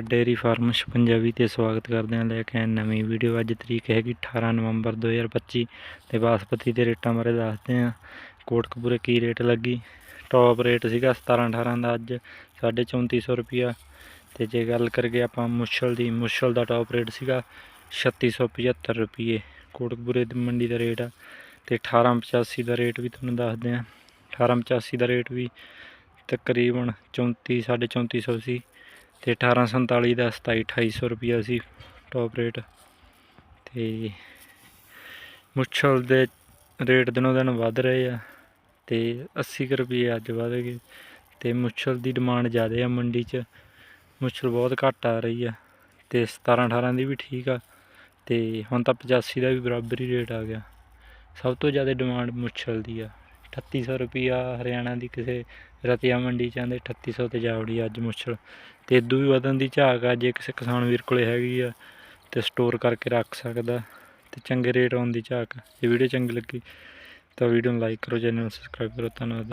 Dairy ਫਾਰਮਸ਼ Punjabi ਤੇ ਸਵਾਗਤ ਕਰਦੇ ਹਾਂ ਲੈ ਕੇ ਆਏ ਨਵੀਂ ਵੀਡੀਓ। ਅੱਜ ਤਰੀਕ ਹੈਗੀ 18 ਨਵੰਬਰ 2025 ਤੇ ਬਾਸਪਤੀ ਦੇ ਰੇਟਾਂ ਬਾਰੇ ਦੱਸਦੇ ਹਾਂ। ਕੋਟਕਪੂਰੇ ਕੀ ਰੇਟ ਲੱਗੀ? ਟੌਪ ਰੇਟ ਸੀਗਾ 17 18 ਦਾ ਅੱਜ 3450 ਰੁਪਿਆ ਤੇ ਜੇ ਗੱਲ ਕਰਗੇ ਆਪਾਂ ਮੁਸ਼ਲ ਦੀ, ਮੁਸ਼ਲ ਦਾ ਟੌਪ ਰੇਟ ਸੀਗਾ 3675 ਰੁਪਏ ਕੋਟਕਪੂਰੇ ਦੀ ਮੰਡੀ ਦਾ ਰੇਟ ਆ ਤੇ 1885 ਦਾ ਰੇਟ ਵੀ ਤੁਹਾਨੂੰ ਦੱਸਦੇ ਹਾਂ। 1885 ਦਾ ਰੇਟ ਵੀ ਤਕਰੀਬਨ 34 3450 ਸੀ। ਤੇ 1847 ਦਾ 27 2800 ਰੁਪਿਆ ਸੀ ਟੌਪ ਰੇਟ ਤੇ ਮੁੱਛਲ ਦੇ ਰੇਟ ਦਿਨੋਂ ਦਿਨ ਵੱਧ ਰਹੇ ਆ ਤੇ 80 ਕੁ ਰੁਪਏ ਅੱਜ ਵਧ ਗਏ। ਤੇ ਮੁੱਛਲ ਦੀ ਡਿਮਾਂਡ ਜ਼ਿਆਦਾ ਆ ਮੰਡੀ 'ਚ। ਮੁੱਛਲ ਬਹੁਤ ਘੱਟ ਆ ਰਹੀ ਆ ਤੇ 17 18 ਦੀ ਵੀ ਠੀਕ ਆ। ਤੇ ਹੁਣ ਤਾਂ 85 ਦਾ ਵੀ ਬਰਾਬਰ ਹੀ ਰੇਟ ਆ ਗਿਆ। ਸਭ ਤੋਂ ਜ਼ਿਆਦਾ ਡਿਮਾਂਡ ਮੁੱਛਲ ਦੀ ਆ। 3800 ਰੁਪਿਆ ਹਰਿਆਣਾ ਦੀ ਕਿਸੇ ਰਤੀਆ ਮੰਡੀ ਚ ਆਂਦੇ 3800 ਤੇ ਜਾਵੜੀ ਅੱਜ ਮੁੱਛਲ। ਤੇ ਇਦੋਂ ਵੀ ਵਧਣ ਦੀ ਝਾਕ ਆ, ਜੇ ਕਿਸੇ ਕਿਸਾਨ ਵੀਰ ਕੋਲੇ ਹੈਗੀ ਆ ਤੇ ਸਟੋਰ ਕਰਕੇ ਰੱਖ ਸਕਦਾ, ਤੇ ਚੰਗੇ ਰੇਟ ਆਉਣ ਦੀ ਝਾਕ ਜੇ ਵੀਡੀਓ ਚੰਗੀ ਲੱਗੀ ਤਾਂ ਵੀਡੀਓ ਨੂੰ ਲਾਈਕ ਕਰੋ ਚੈਨਲ ਨੂੰ ਸਬਸਕ੍ਰਾਈਬ ਕਰੋ, ਧੰਨਵਾਦ